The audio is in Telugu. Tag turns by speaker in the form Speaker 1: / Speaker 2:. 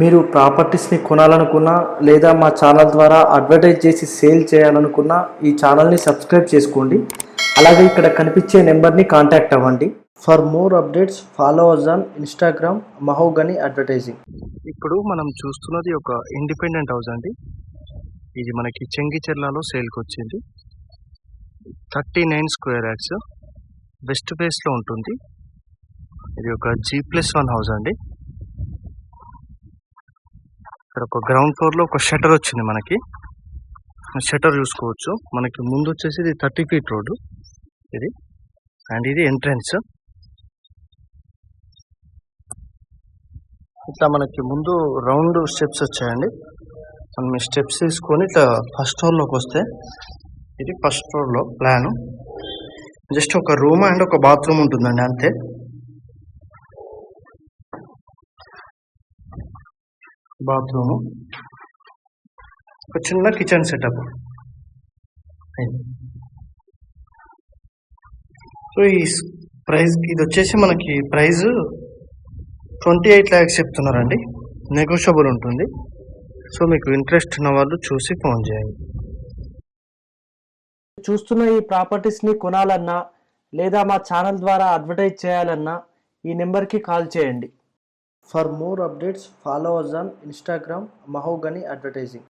Speaker 1: మీరు ప్రాపర్టీస్ని కొనాలనుకున్నా లేదా మా ఛానల్ ద్వారా అడ్వర్టైజ్ చేసి సేల్ చేయాలనుకున్నా ఈ ఛానల్ని సబ్స్క్రైబ్ చేసుకోండి అలాగే ఇక్కడ కనిపించే నెంబర్ని కాంటాక్ట్ అవ్వండి for more updates follow us on Instagram Mahogany advertising
Speaker 2: ఇప్పుడు మనం చూస్తున్నది ఒక ఇండిపెండెంట్ హౌస్ అండి ఇది మనకి చెంగిచెర్లలో సేల్కి వచ్చింది thirty nine square yards west ప్లేస్లో ఉంటుంది ఇది ఒక జీ ప్లస్ వన్ హౌస్ అండి ఇక్కడ ఒక గ్రౌండ్ ఫ్లోర్ లో ఒక షటర్ వచ్చింది మనకి షటర్ చూసుకోవచ్చు మనకి ముందు వచ్చేసి ఇది థర్టీ ఫీట్ రోడ్డు ఇది అండ్ ఇది ఎంట్రన్స్ ఇట్లా మనకి ముందు రౌండ్ స్టెప్స్ వచ్చాయండి మనం స్టెప్స్ తీసుకొని ఇట్లా ఫస్ట్ ఫ్లోర్లోకి వస్తే ఇది ఫస్ట్ ఫ్లోర్లో ప్లాను జస్ట్ ఒక రూమ్ అండ్ ఒక బాత్రూమ్ ఉంటుందండి అంతే బాత్రూమ్ ఒక చిన్న కిచెన్ సెటప్ సో ఈ ప్రైజ్ ఇది వచ్చేసి మనకి ప్రైజ్ ట్వంటీ ఎయిట్ ల్యాక్స్ చెప్తున్నారండి నెగోషియబుల్ ఉంటుంది సో మీకు ఇంట్రెస్ట్ ఉన్న వాళ్ళు చూసి ఫోన్ చేయండి
Speaker 1: చూస్తున్న ఈ ప్రాపర్టీస్ని కొనాలన్నా లేదా మా ఛానల్ ద్వారా అడ్వర్టైజ్ చేయాలన్నా ఈ నెంబర్కి కాల్ చేయండి For more updates, follow us on Instagram, Mahogany Advertising.